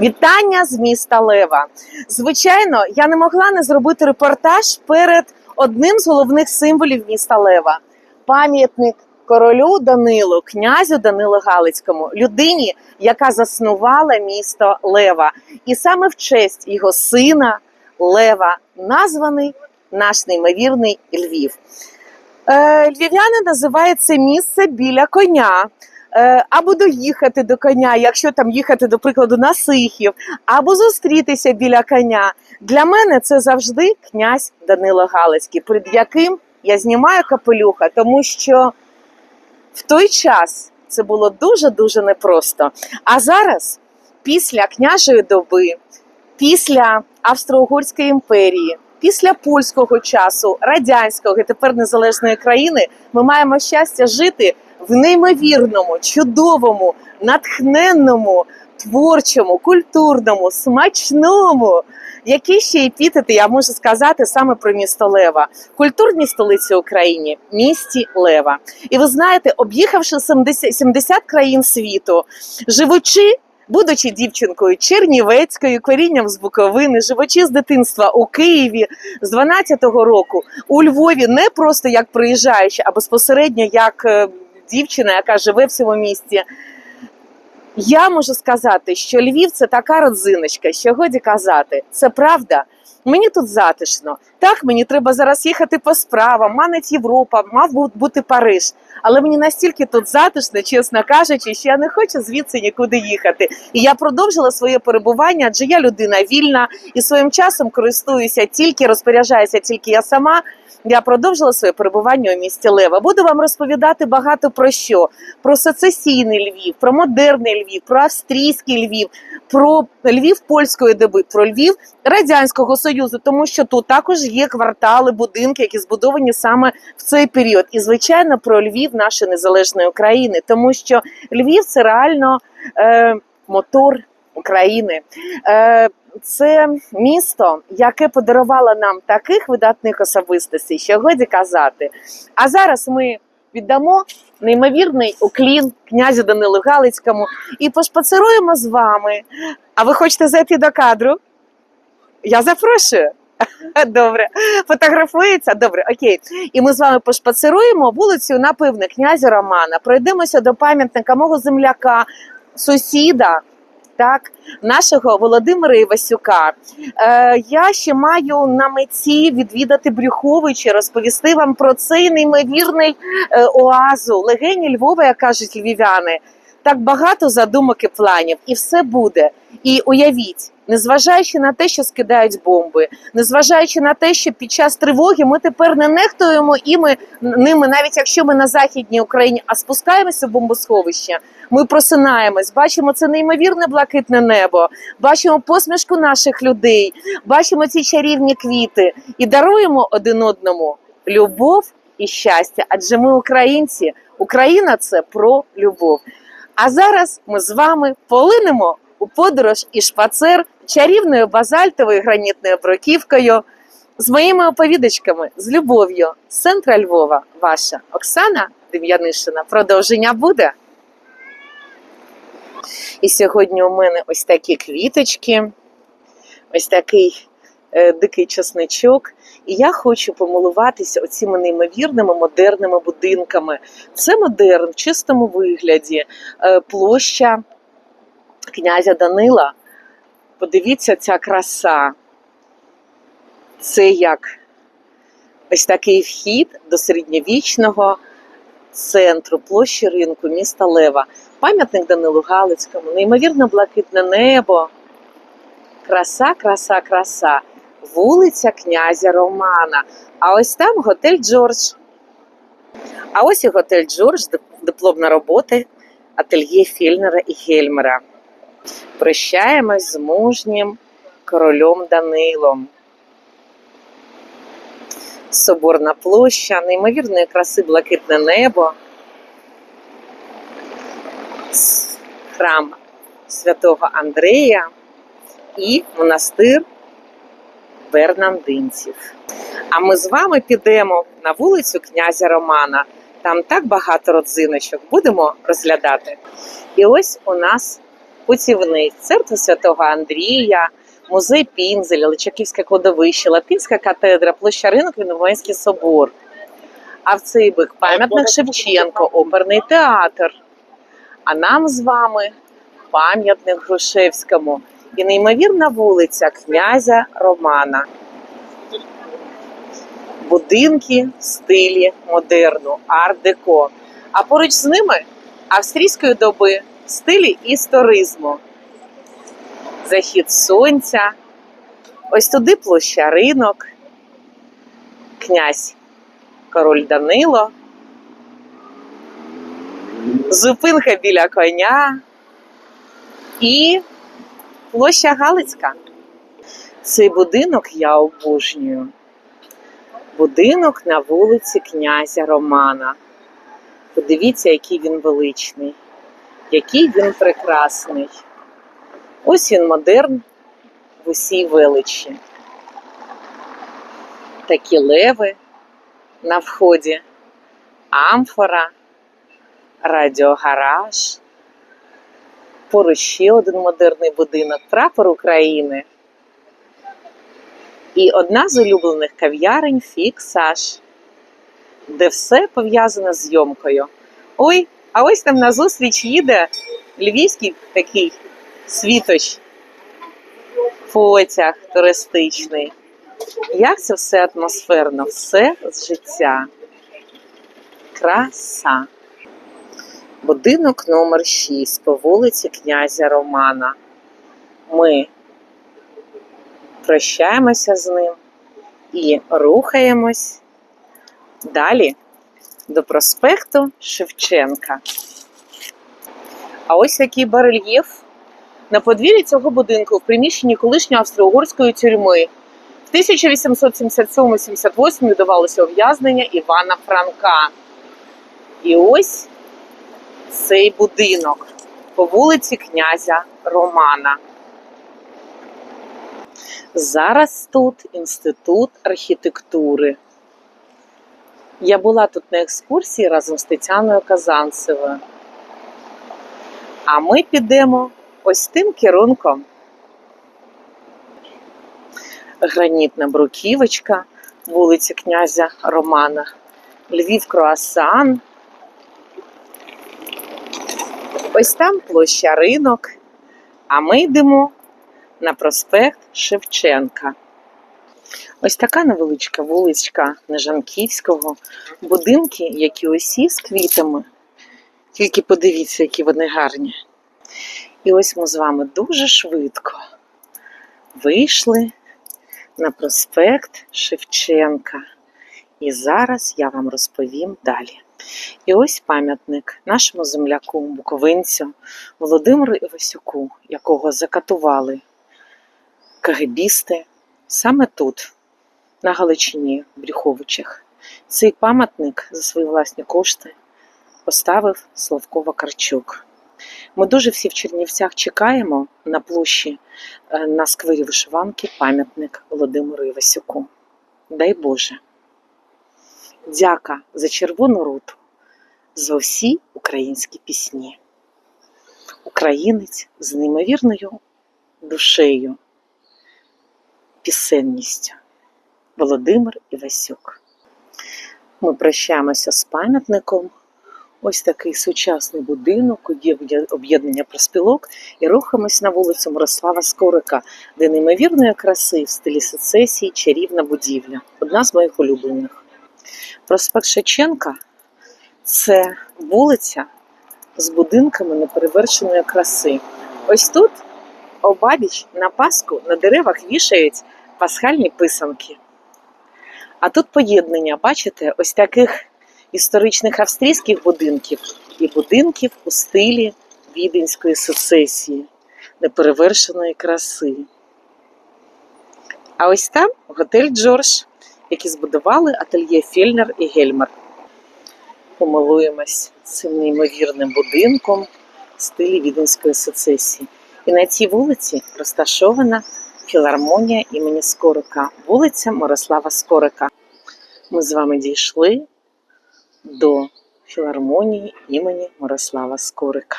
Вітання з міста Лева. Звичайно, я не могла не зробити репортаж перед одним з головних символів міста Лева пам'ятник королю Данилу, князю Данилу Галицькому, людині, яка заснувала місто Лева. І саме в честь його сина Лева названий наш неймовірний Львів. Е, Львів'яни називають це місце біля коня. Е, Або доїхати до коня, якщо там їхати, до прикладу, на Сихів, або зустрітися біля коня. Для мене це завжди князь Данило Галицький, перед яким я знімаю капелюха, тому що в той час це було дуже дуже непросто. А зараз, після княжої доби, після Австро-Угорської імперії, після польського часу, радянського і тепер незалежної країни, ми маємо щастя жити в неймовірному, чудовому, натхненному, творчому, культурному, смачному. Які ще епітети я можу сказати саме про місто Лева, культурній столиці України, місті Лева. І ви знаєте, об'їхавши 70, 70 країн світу, живучи, будучи дівчинкою Чернівецькою, корінням з Буковини, живучи з дитинства у Києві з 12-го року, у Львові не просто як приїжджаючи, а безпосередньо як е, дівчина, яка живе в цьому місті. Я можу сказати, що Львів це така родзиночка, що годі казати, це правда. Мені тут затишно. Так, мені треба зараз їхати по справам, манить Європа, мав бути Париж. Але мені настільки тут затишно, чесно кажучи, що я не хочу звідси нікуди їхати. І я продовжила своє перебування, адже я людина вільна і своїм часом користуюся тільки, розпоряджаюся тільки я сама. Я продовжила своє перебування у місті Лева. Буду вам розповідати багато про що: про сецесійний Львів, про модерний Львів, про австрійський Львів, про Львів польської доби, про Львів радянського союзу, тому що тут також є квартали, будинки, які збудовані саме в цей період. І звичайно про Львів нашої незалежної України, тому що Львів це реально е, мотор України. Е, це місто, яке подарувало нам таких видатних особистостей, що годі казати. А зараз ми віддамо неймовірний уклін князю Данилу Галицькому і пошпацеруємо з вами. А ви хочете зайти до кадру? Я запрошую. Добре, фотографується. Добре, окей. І ми з вами пошпацируємо вулицю, напевне, князя Романа. Пройдемося до пам'ятника мого земляка, сусіда, так, нашого Володимира Івасюка. Е, я ще маю на меті відвідати Брюховича, розповісти вам про цей неймовірний е, оазу, легені Львова, як кажуть львів'яни. Так багато задумок і планів, і все буде. І уявіть, незважаючи на те, що скидають бомби, незважаючи на те, що під час тривоги ми тепер не нехтуємо іми ними, навіть якщо ми на західній Україні, а спускаємося в бомбосховище. Ми просинаємось, бачимо це неймовірне блакитне небо, бачимо посмішку наших людей, бачимо ці чарівні квіти і даруємо один одному любов і щастя. Адже ми українці, Україна це про любов. А зараз ми з вами полинемо у подорож і шпацер чарівною базальтовою гранітною бруківкою з моїми оповідачками з любов'ю з центра Львова. Ваша Оксана Дем'янишина. Продовження буде. І сьогодні у мене ось такі квіточки, ось такий е, дикий чесничок. І я хочу помилуватися оціми неймовірними модерними будинками. Це модерн в чистому вигляді, е, площа князя Данила. Подивіться, ця краса. Це як ось такий вхід до середньовічного центру площі ринку міста Лева. Пам'ятник Данилу Галицькому, неймовірно блакитне небо. Краса, краса, краса. Вулиця князя Романа. А ось там готель Джордж. А ось і готель Джордж, дип- дипломна робота ательє Фільнера і Гельмера. Прощаємось з мужнім королем Данилом. Соборна площа, неймовірної краси блакитне небо, храм святого Андрея і монастир Бернандинців. А ми з вами підемо на вулицю князя Романа. Там так багато родзиночок будемо розглядати. І ось у нас путівник, церква святого Андрія, музей Пінзеля, Личаківське кладовище, Латинська катедра, площа ринок, Вінованський собор. А в цей бік пам'ятник Шевченко, оперний театр. А нам з вами пам'ятник Грушевському і неймовірна вулиця князя Романа. Будинки в стилі модерну, арт-деко. А поруч з ними австрійської доби в стилі історизму. Захід сонця. Ось туди площа ринок, князь король Данило, зупинка біля коня і площа Галицька. Цей будинок я обожнюю. Будинок на вулиці князя Романа. Подивіться, який він величний, який він прекрасний. Ось він модерн в усій величі. Такі леви на вході, амфора, радіогараж. Поруч ще один модерний будинок, прапор України. І одна з улюблених кав'ярень фіксаж, де все пов'язано з зйомкою. Ой, а ось там назустріч їде львівський такий світоч, потяг туристичний. Як це все атмосферно, все з життя. Краса. Будинок номер 6 по вулиці князя Романа. Ми прощаємося з ним і рухаємось далі до проспекту Шевченка. А ось який барельєф на подвір'ї цього будинку в приміщенні колишньої австро-угорської тюрми. В 1877-78 відбувалося ув'язнення Івана Франка. І ось цей будинок по вулиці князя Романа. Зараз тут інститут архітектури. Я була тут на екскурсії разом з Тетяною Казанцевою. А ми підемо ось тим керунком. Гранітна бруківочка вулиці князя Романа, Львів Круасан. Ось там площа ринок, а ми йдемо на проспект Шевченка. Ось така невеличка вуличка Нежанківського, будинки, які усі з квітами. Тільки подивіться, які вони гарні. І ось ми з вами дуже швидко вийшли на проспект Шевченка. І зараз я вам розповім далі. І ось пам'ятник нашому земляку, буковинцю Володимиру Івасюку, якого закатували кагебісти саме тут, на Галичині, в Брюховичах. Цей пам'ятник за свої власні кошти поставив Славко Вакарчук. Ми дуже всі в Чернівцях чекаємо на площі е, на сквері вишиванки пам'ятник Володимиру Івасюку. Дай Боже. Дяка за червону руту, за всі українські пісні. Українець з неймовірною душею, пісенністю. Володимир Івасюк. Ми прощаємося з пам'ятником. Ось такий сучасний будинок, є об'єднання проспілок, і рухаємось на вулицю Мирослава Скорика, де неймовірної краси в стилі сецесії чарівна будівля. Одна з моїх улюблених. Проспект Шевченка це вулиця з будинками неперевершеної краси. Ось тут обабіч на Пасху на деревах вішають пасхальні писанки. А тут поєднання, бачите, ось таких історичних австрійських будинків і будинків у стилі віденської сецесії, неперевершеної краси. А ось там готель Джордж, який збудували ательє Фельнер і Гельмер. Помилуємось цим неймовірним будинком в стилі віденської сецесії. І на цій вулиці розташована філармонія імені Скорика, вулиця Мирослава Скорика. Ми з вами дійшли до філармонії імені Мирослава Скорика.